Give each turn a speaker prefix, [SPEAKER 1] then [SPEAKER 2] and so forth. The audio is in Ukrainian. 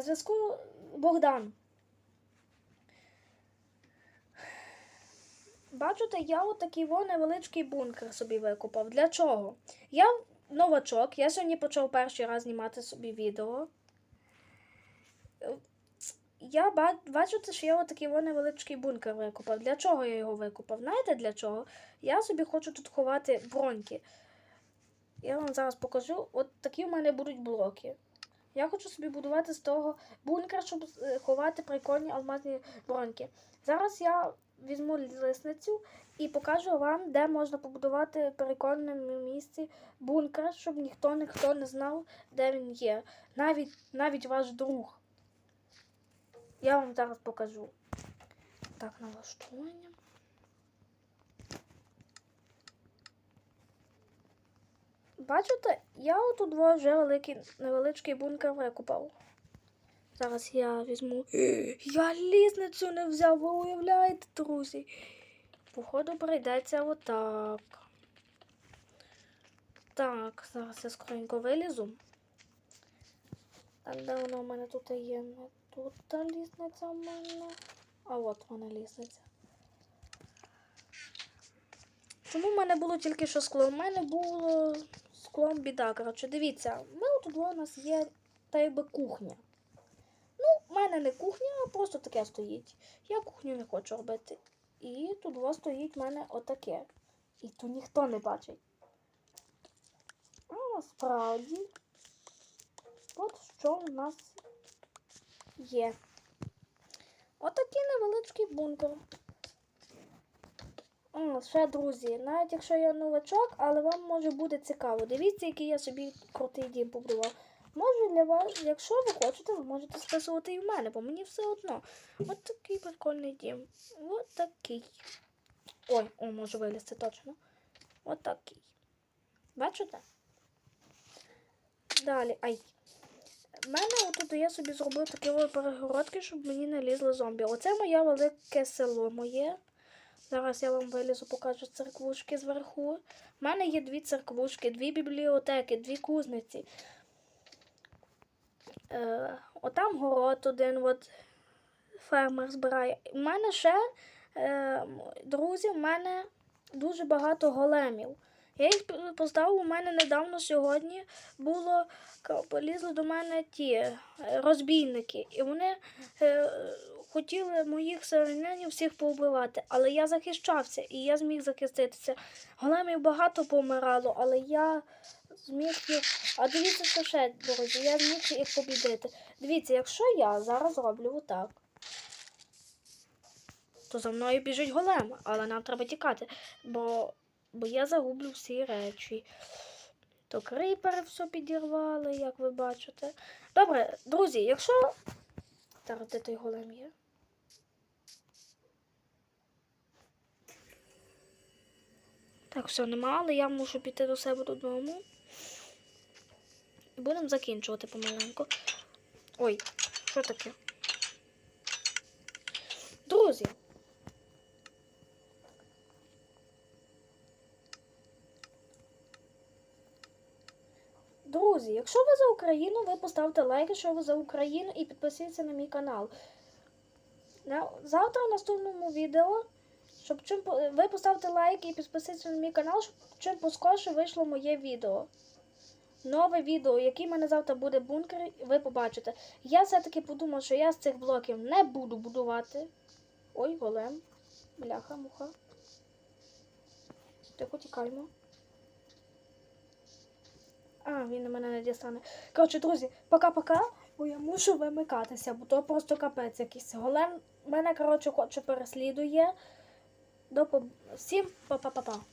[SPEAKER 1] На зв'язку Богдан. Бачите, я отакий во невеличкий бункер собі викупав. Для чого? Я новачок, я сьогодні почав перший раз знімати собі відео. Я ба- бачите, що я отакий во невеличкий бункер викупав. Для чого я його викупав? Знаєте для чого? Я собі хочу тут ховати броньки. Я вам зараз покажу. От такі в мене будуть блоки. Я хочу собі будувати з того бункер, щоб е, ховати прикольні алмазні броньки. Зараз я візьму лисницю і покажу вам, де можна побудувати в місці бункер, щоб ніхто ніхто не знав, де він є. Навіть, навіть ваш друг. Я вам зараз покажу. Так, налаштування. Бачите, я отут вже великий, невеличкий бункер викупав. Зараз я візьму. Я лісницю не взяв, ви уявляєте, друзі? Походу прийдеться отак. Так, зараз я скоренько вилізу. Так, де вона у мене тут є? Тут та лісниця в мене. А от вона лісниця. Чому в мене було тільки що скло? У мене було склом біда. Коротше, дивіться, ми тут у нас є та якби кухня. Ну, в мене не кухня, а просто таке стоїть. Я кухню не хочу робити. І тут у вас стоїть в мене отаке. І тут ніхто не бачить. А насправді, от що в нас є. Отакий невеличкий бункер. Ще, друзі, навіть якщо я новачок, але вам може буде цікаво. Дивіться, який я собі крутий дім побудував. Може для вас, якщо ви хочете, ви можете списувати і в мене, бо мені все одно. От такий прикольний дім. От такий. Ой, о, можу вилізти точно. От такий. Бачите? Далі. Ай. В мене отут я собі зробив такі перегородки, щоб мені не лізли зомбі. Оце моє велике село моє. Зараз я вам вилізу, покажу церквушки зверху. У мене є дві церквушки, дві бібліотеки, дві кузниці. Е, отам город один, от фермер збирає. У мене ще, е, друзі, в мене дуже багато големів. Я їх поставив, у мене недавно сьогодні було, полізли до мене ті е, розбійники. І вони е, хотіли моїх селянинів всіх повбивати. Але я захищався і я зміг захиститися. Големів багато помирало, але я зміг їх. А дивіться, що ще, друзі, я зміг їх побідити. Дивіться, якщо я зараз роблю отак, то за мною біжить голем, але нам треба тікати, бо, бо я загублю всі речі. То крипери все підірвали, як ви бачите. Добре, друзі, якщо. Зараз де той голем є? Так, все нема, але я мушу піти до себе додому. І будемо закінчувати помаленьку. Ой, що таке? Друзі. Друзі, якщо ви за Україну, ви поставте лайк, якщо ви за Україну і підпишіться на мій канал. Завтра в наступному відео, щоб чим ви поставте лайк і підпишіться на мій канал, щоб чим поскорше вийшло моє відео. Нове відео, яке в мене завтра буде бункер, ви побачите. Я все-таки подумав, що я з цих блоків не буду будувати. Ой, голем. Бляха, муха. Тихо, тікаймо. А, він на мене не дістане. Коротше, друзі, пока-пока, бо я мушу вимикатися, бо то просто капець якийсь. Голем мене, коротше, хоче переслідує. До. Всім па-па-па-па.